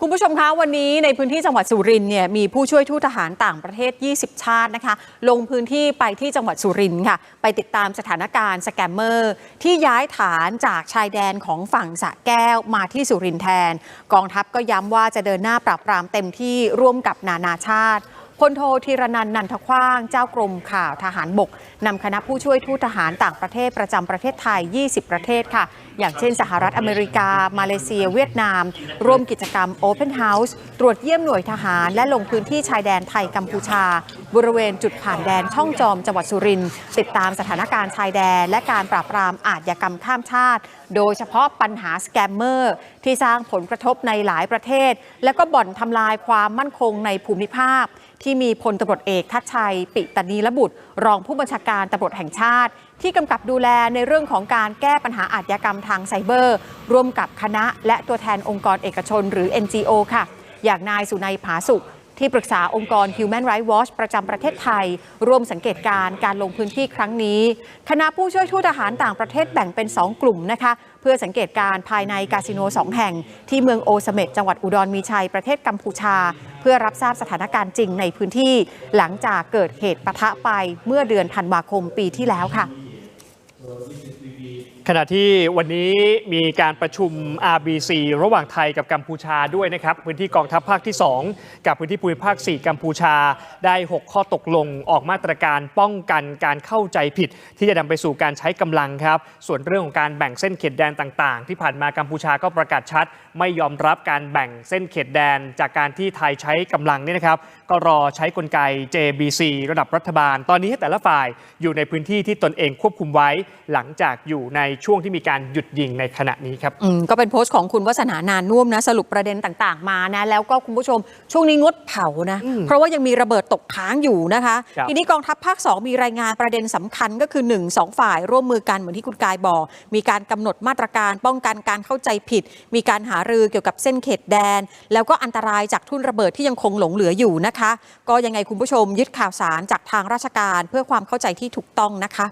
คุณผู้ชมคะวันนี้ในพื้นที่จังหวัดสุรินเนี่ยมีผู้ช่วยทูตทหารต่างประเทศ 20 ชาตินะคะ ลงพื้นที่ไปที่จังหวัดสุรินค่ะ ไปติดตามสถานการณ์สแกมเมอร์ ที่ย้ายฐานจากชายแดนของฝั่งสะแก้วมาที่สุรินแทน กองทัพก็ย้ำว่าจะเดินหน้าปราบปรามเต็มที่ร่วมกับนานาชาติ พลโทธีรนันท์นันทคว้าง เจ้ากรมข่าวทหารบกนำคณะผู้ช่วยทูตทหารต่างประเทศประจำประเทศไทย 20 ประเทศค่ะ อย่างเช่นสหรัฐอเมริกา มาเลเซีย เวียดนาม ร่วมกิจกรรม Open House ตรวจเยี่ยมหน่วยทหาร และลงพื้นที่ชายแดนไทยกัมพูชา บริเวณจุดผ่านแดนช่องจอมจังหวัดสุรินทร์ติดตามสถานการณ์ชายแดน และการปราบปรามอาชญากรรมข้ามชาติ โดยเฉพาะปัญหาสแกมเมอร์ที่สร้างผลกระทบในหลายประเทศ และก็บ่อนทำลายความมั่นคงในภูมิภาคที่มีพลตำรวจเอกทัชชัย ปิตนีละบุตร รองผู้บัญชาการตำรวจแห่งชาติ ที่กำกับดูแลในเรื่องของการแก้ปัญหาอาชญากรรมทางไซเบอร์ ร่วมกับคณะและตัวแทนองค์กรเอกชนหรือ NGO ค่ะ อย่างนายสุนัยผาสุข ที่ปรึกษาองค์กร Human Rights Watch ประจำประเทศไทย ร่วมสังเกตการณ์การลงพื้นที่ครั้งนี้ คณะผู้ช่วยทูตทหารต่างประเทศแบ่งเป็น 2 กลุ่มนะคะ เพื่อสังเกตการณ์ภายในคาสิโน 2 แห่ง ที่เมืองโอสเม็ดจังหวัดอุดรมีชัยประเทศกัมพูชา เพื่อรับทราบสถานการณ์จริงในพื้นที่ หลังจากเกิดเหตุปะทะไปเมื่อเดือนธันวาคมปีที่แล้วค่ะ ขณะที่วันนี้มีการประชุม RBC ระหว่างไทยกับกัมพูชาด้วยนะครับ พื้นที่กองทัพภาคที่ 2 กับพื้นที่ภูมิภาค 4 กัมพูชาได้ 6 ข้อตกลงออกมาตรการป้องกันการเข้าใจผิด ที่จะนำไปสู่การใช้กำลังครับ ส่วนเรื่องของการแบ่งเส้นเขตแดนต่างๆ ที่ผ่านมากัมพูชาก็ประกาศชัด ไม่ยอมรับการแบ่งเส้นเขตแดน จากการที่ไทยใช้กำลังนี่นะครับ ก็รอใช้กลไก JBC ระดับรัฐบาล ตอนนี้ให้แต่ละฝ่ายอยู่ในพื้นที่ที่ตนเองควบคุมไว้หลังจากอยู่ในช่วงที่มีการหยุดยิงในขณะนี้ครับอืมก็เป็นโพสต์ของคุณวัฒนานานนุ่วมนะ สรุปประเด็นต่างๆมานะ แล้วก็คุณผู้ชมช่วงนี้งดเผานะ เพราะว่ายังมีระเบิดตกค้างอยู่นะคะครับทีนี้กองทัพภาค 2 มีรายงานประเด็นสำคัญก็คือ 1 2 ฝ่ายร่วมมือกันเหมือนที่คุณกายบอก มีการกำหนดมาตรการป้องกันการเข้าใจผิด มีการหารือเกี่ยวกับเส้นเขตแดน แล้วก็อันตรายจากทุ่นระเบิดที่ยังคงหลงเหลืออยู่นะคะ ก็ยังไงคุณผู้ชมยึดข่าวสารจากทางราชการเพื่อความเข้าใจที่ถูกต้องนะคะ